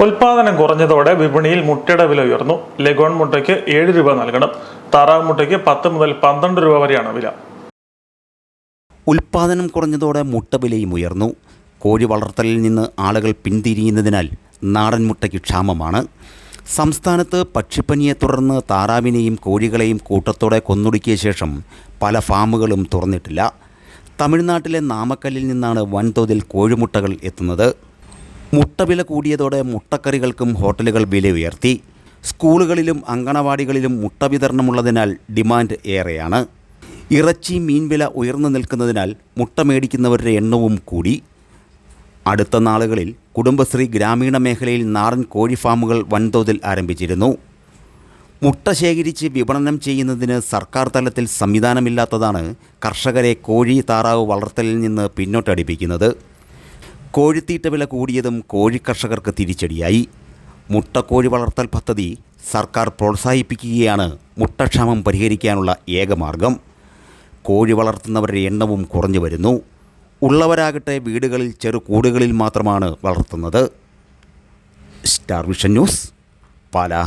ഉൽപാദനം കുറഞ്ഞതോടെ വിപണിയിൽ മുട്ടയുടെ വില ഉയർന്നു. ലഗോൺ മുട്ടയ്ക്ക് ഏഴ് രൂപ നൽകണം. താറാവ് മുട്ടയ്ക്ക് പത്ത് മുതൽ പന്ത്രണ്ട് രൂപ വരെയാണ് വില. ഉൽപാദനം കുറഞ്ഞതോടെ മുട്ട വിലയും ഉയർന്നു. കോഴി വളർത്തലിൽ നിന്ന് ആളുകൾ പിന്തിരിയുന്നതിനാൽ നാടൻ മുട്ടയ്ക്ക് ക്ഷാമമാണ്. സംസ്ഥാനത്ത് പക്ഷിപ്പനിയെ തുടർന്ന് താറാവിനെയും കോഴികളെയും കൂട്ടത്തോടെ കൊന്നൊടുക്കിയ ശേഷം പല ഫാമുകളും തുറന്നിട്ടില്ല. തമിഴ്നാട്ടിലെ നാമക്കല്ലിൽ നിന്നാണ് വൻതോതിൽ കോഴിമുട്ടകൾ എത്തുന്നത്. മുട്ട വില കൂടിയതോടെ മുട്ടക്കറികൾക്കും ഹോട്ടലുകൾ വില ഉയർത്തി. സ്കൂളുകളിലും അങ്കണവാടികളിലും മുട്ട വിതരണമുള്ളതിനാൽ ഡിമാൻഡ് ഏറെയാണ്. ഇറച്ചി മീൻ വില ഉയർന്നു നിൽക്കുന്നതിനാൽ മുട്ട മേടിക്കുന്നവരുടെ എണ്ണവും കൂടി. അടുത്ത നാളുകളിൽ കുടുംബശ്രീ ഗ്രാമീണ മേഖലയിൽ നാടൻ കോഴി ഫാമുകൾ വൻതോതിൽ ആരംഭിച്ചിരുന്നു. മുട്ട ശേഖരിച്ച് വിപണനം ചെയ്യുന്നതിന് സർക്കാർ തലത്തിൽ സംവിധാനമില്ലാത്തതാണ് കർഷകരെ കോഴി താറാവ് വളർത്തലിൽ നിന്ന് പിന്നോട്ടടിപ്പിക്കുന്നത്. കോഴിത്തീറ്റ വില കൂടിയതും കോഴിക്കർഷകർക്ക് തിരിച്ചടിയായി. മുട്ടക്കോഴി വളർത്തൽ പദ്ധതി സർക്കാർ പ്രോത്സാഹിപ്പിക്കുകയാണ് മുട്ടക്ഷാമം പരിഹരിക്കാനുള്ള ഏക മാർഗം. കോഴി വളർത്തുന്നവരുടെ എണ്ണവും കുറഞ്ഞു വരുന്നു. ഉള്ളവരാകട്ടെ വീടുകളിൽ ചെറു കൂടുകളിൽ മാത്രമാണ് വളർത്തുന്നത്. Star vision news Pala.